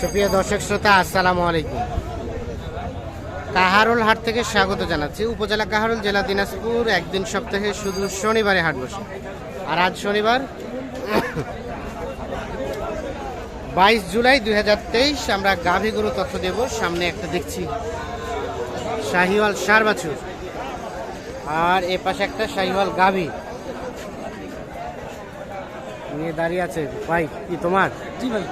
সুপ্রিয় দর্শক শ্রোতা, আসসালামু আলাইকুম। কাহারোল হাট থেকে স্বাগত জানাচ্ছি। উপজেলা কাহারোল, জেলা দিনাজপুর। একদিন সপ্তাহে শুধু শনিবারে হাট বসে। আর আজ শনিবার বাইশ জুলাই দুই হাজার তেইশ। আমরা গাভী গরু তথ্য দেব। সামনে একটা দেখছি। শাহিওয়াল সার বাছুর আর এ পাশে একটা শাহিওয়াল গাভী। নিয়ে দাঁড়িয়ে আছে। ভাই কি তোমার? জি ভাই।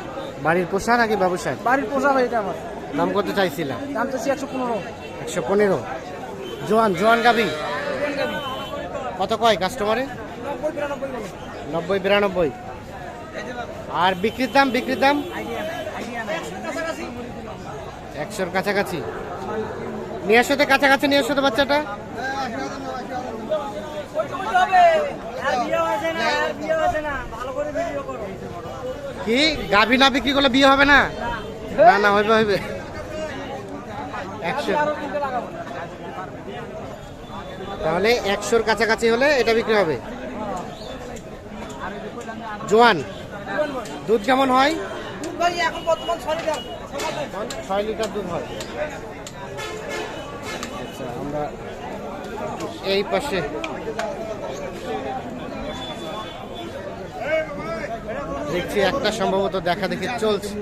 বাড়ির পোষা নাকি ব্যবসায়? বাড়ির পোষা ভাই এটা আমার। দাম কত চাইছিলাম দাম চাচ্ছি একশো পনেরো। একশো পনেরো। জোয়ান জোয়ান গাবি কত কয় কাস্টমারে নব্বই বিরানব্বই আর বিক্রির দাম বিক্রির দাম? একশোর কাছাকাছি। নিয়ে আসো তো কাছাকাছি নিয়ে আসো তো বাচ্চাটা। কি? গাভী না বিক্রি করলে বিয়ে হবে না? না না হইবে হইবে। একশো। তাহলে একশোর কাছাকাছি হলে এটা বিক্রি হবে। জোয়ান দুধ কেমন হয়? ছয় লিটার দুধ হয়। আচ্ছা আমরা এই পাশে দেখছি একটা সম্ভবত দেখা দেখি চলছে।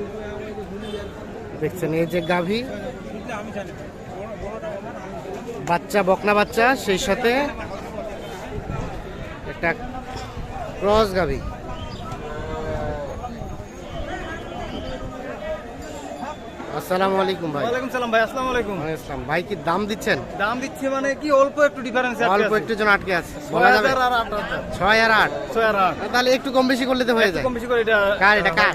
দেখছেন এই যে গাভী। বাচ্চা, বকনা বাচ্চা, সেই সাথে একটা ক্রস গাভী। আসসালামু আলাইকুম ভাই। ওয়ালাইকুম সালাম ভাই আসসালামু আলাইকুম। আসসালাম। ভাই কি দাম দিচ্ছেন? দাম দিচ্ছে মানে কি অল্প একটু ডিফারেন্স অল্প একটু জন আটকে আছে বলা যাবে। আর আট হাজার। ছয় আর আট? ছয় আর আট। তাহলে একটু কম বেশি করলে তো হয়ে যায়। কম বেশি করে এটা কার এটা কার?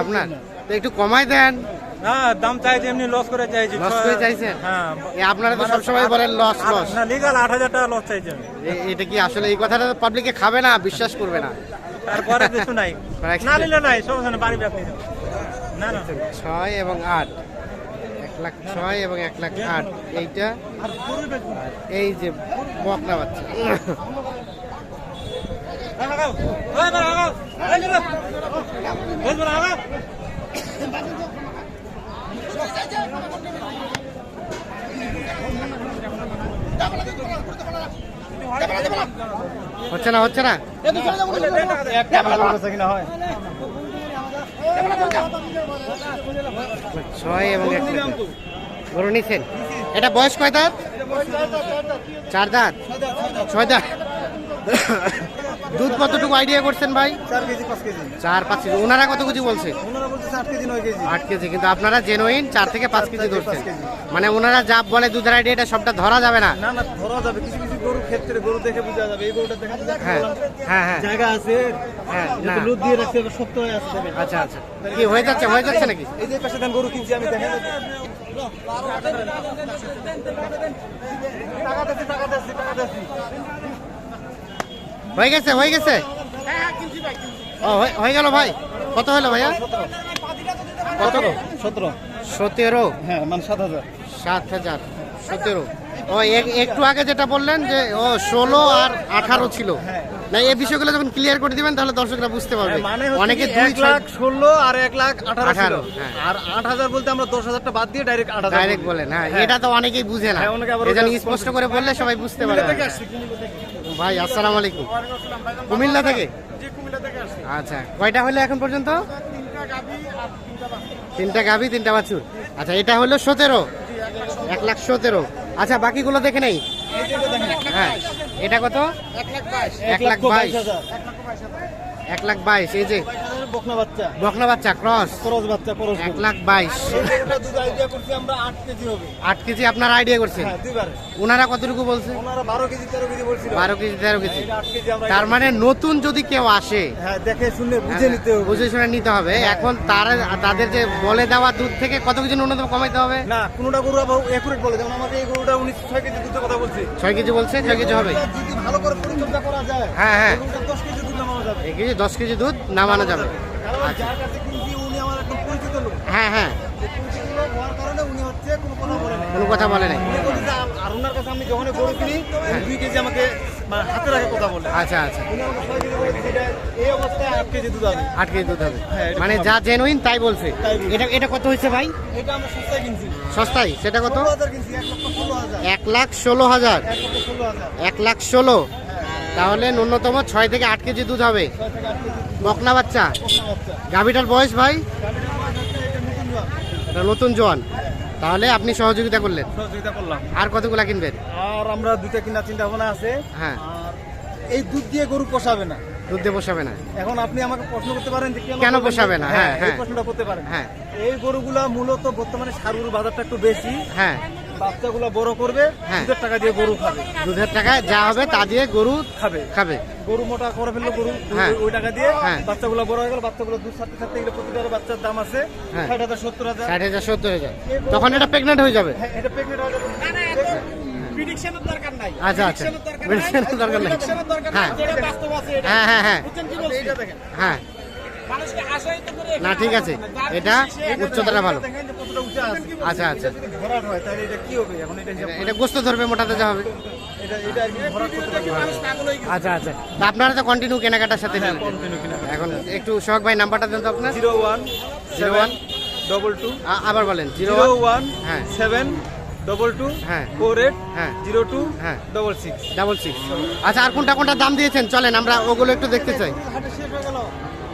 আপনার? তো একটু কমাই দেন। হ্যাঁ দাম চাইছে এমনি লস করে চাইছি। লস করে চাইছেন? হ্যাঁ। আপনারা তো সবসময় বলেন লস লস না আট হাজার টাকা লস এটা কি আসলে এই কথাটা পাবলিকে খাবে না বিশ্বাস করবে না। তারপরে কিছু নাই। Correct. না নিলে নাই সমস্যা বাড়ি ব্যাপার না না। ছয় এবং আট। এক লাখ ছয় এবং এক লাখ আট। এইটা এই যে বকনা বাচ্চা। হচ্ছে না হচ্ছে না? ছয় এবং এক গরু নিছেন এটা বয়স কয় দাঁত? চার দাঁত। ছয় দাঁত। দুধ কতটুকু আইডিয়া করছেন ভাই? চার কেজি পাঁচ কেজি। চার পাঁচ কেজি। ওনারা কত কেজি বলছে? ওনারা বলছে আট কেজি নয় কেজি। আট কেজি কিন্তু আপনারা জেনুইন চার থেকে পাঁচ কেজি ধরছেন। মানে ওনারা যা বলে দুধের আইডিয়া এটা সবটা ধরা যাবে না? না না ধরা যাবে। কিছু কিছু গরু ক্ষেত্রে গরু দেখে বোঝা যাবে। এই গরুটা দেখা যাচ্ছে হ্যাঁ হ্যাঁ হ্যাঁ। জায়গা আছে। হ্যাঁ না। যাতে দিয়ে শক্ত হয়ে। আচ্ছা আচ্ছা। কি হয়ে যাচ্ছে হয়ে যাচ্ছে নাকি? এই যে পাশে ধান গরু কিনছি আমি দেখেন। টাকা দিচ্ছি টাকা দিচ্ছি টাকা দিচ্ছি। হয়ে গেছে হয়ে গেছে? ও হয়ে- হয়ে গেল ভাই। কত হলো ভাইয়া? কত? সতেরো। সতেরো? হ্যাঁ মানে সাত হাজার। সাত হাজার সতেরো। ও এক- একটু আগে যেটা বললেন যে ও ষোলো আর আঠারো ছিল। না এই বিষয়গুলো যখন ক্লিয়ার করে দিবেন তাহলে দর্শকরা বুঝতে পারবে। মানে অনেকে দুই লাখ ষোলো আর এক লাখ আঠারো ছিল। 18, হ্যাঁ। আর আট হাজার বলতে আমরা দশ হাজারটা বাদ দিয়ে ডাইরেক্ট আট হাজার ডাইরেক্ট বলেন হ্যাঁ এটা তো অনেকেই বুঝে না। হ্যাঁ, স্পষ্ট করে বললে সবাই বুঝতে পারে ভাই আসসালাম আলাইকুম। কুমিল্লা থেকে? আচ্ছা কয়টা হলো এখন পর্যন্ত? তিনটা গাভি তিনটা বাছুর। আচ্ছা এটা হলো সতেরো? এক লাখ সতেরো। আচ্ছা বাকিগুলো দেখে নেই? হ্যাঁ এটা কত? এক লাখ বাইশ। এক লাখ বাইশ। এই যে বকনা বাচ্চা। বকনা বাচ্চা ক্রস। করজ বাচ্চা করজ এক লাখ বাইশ। দুধ আইডিয়া করছি আমরা আট কেজি হবে। আট কেজি আপনার আইডিয়া করছেন? হ্যাঁ ওনারা কতটুকু বলছে? ওনারা বারো কেজি তেরো কেজি বলছিল। বারো কেজি তেরো কেজি। মানে নতুন যদি কেউ আসে হ্যাঁ দেখে শুনে বুঝে নিতে হবে। বুঝে শুনে নিতে হবে। এখন তারা তাদের যে বলে দেওয়া দুধ থেকে কত কিছু ন্যূনতম কমাইতে হবে? না কোনোটা গরু একুরেট বলে। যেমন আমাকে এই গরুটা উনিশ ছয় কেজি দুধের কথা বলছি। ছয় কেজি বলছে ছয় কেজি হবে। যদি ভালো করে পরিচর্যা করা যায় হ্যাঁ হ্যাঁ। দশ কেজি এক কেজি দশ কেজি দুধ নামানো যাবে। যার কাছে কিনছি উনি আমার একদম পরিচিত লোক। হ্যাঁ হ্যাঁ। পরিচিত লোক হওয়ার কারণে উনি হচ্ছে কোনো কথা বলে নাই। আর ওনার কাছে আমি যখন গরু কিনি দুই কেজি আমাকে মানে হাতে রাখে কথা বলে। আচ্ছা আচ্ছা। এই অবস্থায় আট কেজি দুধ হবে? আট কেজি দুধ হবে। হ্যাঁ, মানে যা জেনুইন তাই বলছে। এটা এটা কত হয়েছে ভাই? এটা আমরা সস্তায় কিনছি। সস্তায়? সেটা কত? এক লাখ ষোলো হাজার। এক লাখ ষোলো। তাহলে ন্যূনতম ছয় থেকে আট কেজি দুধ হবে। বকনা বাচ্চা। গাভিটার বয়স ভাই? এটা নতুন জোয়ান। তাহলে আপনি সহযোগিতা করলেন। সহযোগিতা করলাম। আর কতগুলা কিনবেন? আর আমরা দুইটা কিনা চিন্তা ভাবনা আছে। হ্যাঁ। এই দুধ দিয়ে গরু পোষাবে না। দুধ দিয়ে বসাবে না। এখন আপনি আমাকে প্রশ্ন করতে পারেন যে কেন পোষাবে না? হ্যাঁ, এই হ্যাঁ। প্রশ্নটা করতে পারেন। হ্যাঁ। এই গরুগুলা মূলত বর্তমানে সার সারুর বাজারটা একটু বেশি। হ্যাঁ। বাচ্চাগুলো বড় করবে হ্যাঁ। দুধের টাকা দিয়ে গরু খাবে। দুধের টাকায় যা হবে তা দিয়ে গরু খাবে। খাবে। গরু মোটা করে ফেলল গরু হ্যাঁ। ওই- ওই টাকা দিয়ে হ্যাঁ। বাচ্চাগুলো বড় হয়ে গেল বাচ্চাগুলো দুধ ছাড়তে ছাড়তে গেলে প্রতিটার বাচ্চার দাম আছে হ্যাঁ। ষাট হাজার সত্তর হাজার। ষাট হাজার সত্তর হাজার। তখন এটা প্রেগনেন্ট হয়ে যাবে। হ্যাঁ, এটা প্রেগনেন্ট হয়ে যাবে। প্রিডিকশনের দরকার নাই। আচ্ছা আচ্ছা। মেডিসিনের দরকার নেই। হ্যাঁ নাই। যেটা বাস্তব আছে এটা। হ্যাঁ হ্যাঁ হ্যাঁ। হ্যাঁ। না ঠিক আছে। এটা উচ্চতাটা ভালো। আচ্ছা আচ্ছা। যদি ভরাট হয় তাহলে এটা কি হবে? এখন এটা হিসাব এটা গোস্ত ধরবে মোটাতে যা হবে। আচ্ছা আচ্ছা। আপনারা তো কন্টিনিউ কেনাকাটার সাথে হ্যাঁ। এখন একটু সোহাগ ভাই নাম্বারটা দেন তো আপনার। Zero one zero one. Double two. আবার বলেন। Zero one. হ্যাঁ। সেভেন ডবল টু হ্যাঁ। ফোর এইট হ্যাঁ। জিরো টু হ্যাঁ। Double six. Double six. আচ্ছা আর কোনটা কোনটা দাম দিয়েছেন? চলেন আমরা ওগুলো একটু দেখতে চাই। হাটে শেষ হয়ে গেল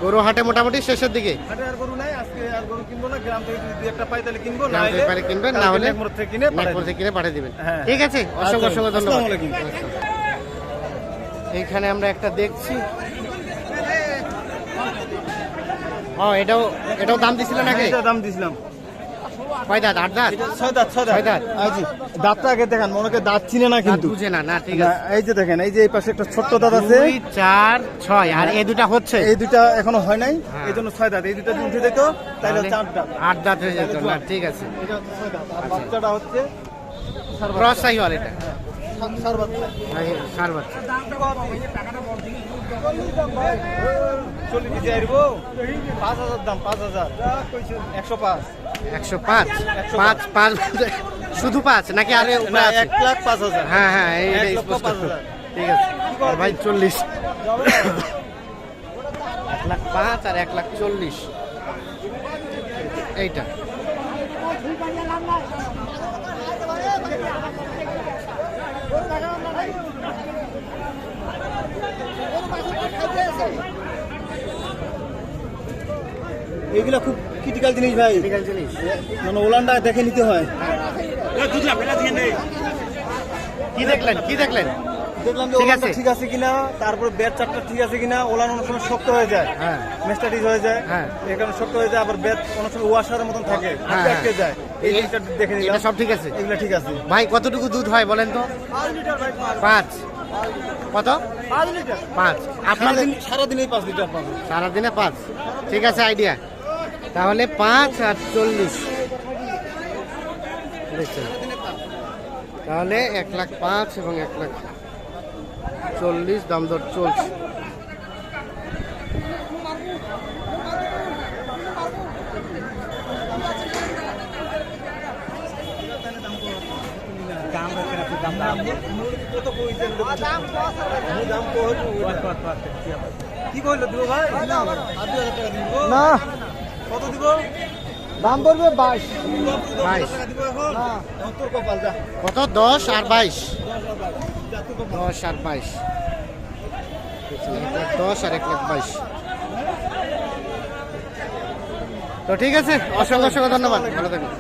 গরু হাটে মোটামুটি শেষের দিকে। হাটে আর গরু নাই আজকে আর গরু কিনবো না গ্রাম থেকে যদি একটা পাই তাহলে কিনবো না হলে পারে কিনবেন, না হলে নাগমোড় থেকে কিনে পাঠাই থেকে কিনে পাঠিয়ে দিবেন। হ্যাঁ। ঠিক আছে অসংখ্য আচ্ছা, অসংখ্য ধন্যবাদ। এইখানে আমরা একটা দেখছি। ও এটাও এটাও দাম দিছিল নাকি? এটা দাম দিছিলাম। কয় দাঁত? আট দাঁত? ছয় দাঁত ছয় দাঁত। দাঁত। আজি দাঁতটা আগে দেখান দাঁত চিনে না কিন্তু। বুঝে না না ঠিক আছে। এই যে দেখেন এই যে এই পাশে একটা ছোট্ট দাঁত আছে। দুই চার ছয় আর এই দুটা হচ্ছে? এই দুটা এখনও হয় নাই হ্যাঁ। এই জন্য ছয় দাঁত। এই দুইটা যদি উঠে যেত তাহলে চার দাঁত। আট দাঁত হয়ে যেত না ঠিক আছে। এটা হচ্ছে ছয় দাঁত। আর বাচ্চাটা হচ্ছে ক্রস বাচ্চা। সাইওয়াল এটা। পাঁচ হাজার দাম পাঁচ হাজার একশো পাঁচ একশো পাঁচ পাঁচ পাঁচ শুধু পাঁচ নাকি আরে এক লাখ পাঁচ হাজার হ্যাঁ হ্যাঁ। ঠিক আছে ভাই চল্লিশ এক লাখ পাঁচ আর এক লাখ চল্লিশ এইটা এইগুলা খুব ক্রিটিক্যাল জিনিস ভাই। জিনিস। মানে ওলানটা দেখে নিতে হয়। কি দেখলেন? কি দেখলেন? দেখলাম যে ঠিক ওলানটা আছে। ঠিক আছে কিনা তারপর ব্যাট চারটা ঠিক আছে কিনা ওলান অনেক সময় শক্ত হয়ে যায়। হ্যাঁ। মেস্টাডিজ হয়ে যায়। হ্যাঁ। এই কারণে শক্ত হয়ে যায় আবার ব্যাট অনেক সময় ওয়াশারের মতন থাকে। হ্যাঁ, আটকে হ্যাঁ। যায়। এই জিনিসটা দেখে নিলাম। সব ঠিক আছে? এগুলা ঠিক আছে। ভাই কতটুকু দুধ হয় বলেন তো? পাঁচ লিটার ভাই পাঁচ। কত? পাঁচ লিটার। পাঁচ। আপনাদের সারাদিন সারাদিনেই পাঁচ লিটার পাবে। সারাদিনে পাঁচ। ঠিক আছে আইডিয়া। তাহলে পাঁচ আর চল্লিশ। তাহলে এক লাখ পাঁচ এবং এক লাখ চল্লিশ দাম দর চলছে। কি দিব ভাই? না। কত দিব? দাম পড়বে বাইশ। বাইশ। কত? দশ আর বাইশ। দশ আর বাইশ। এক লাখ দশ আর এক লাখ বাইশ। তো ঠিক আছে, অসংখ্য অসংখ্য ধন্যবাদ। ভালো থাকুন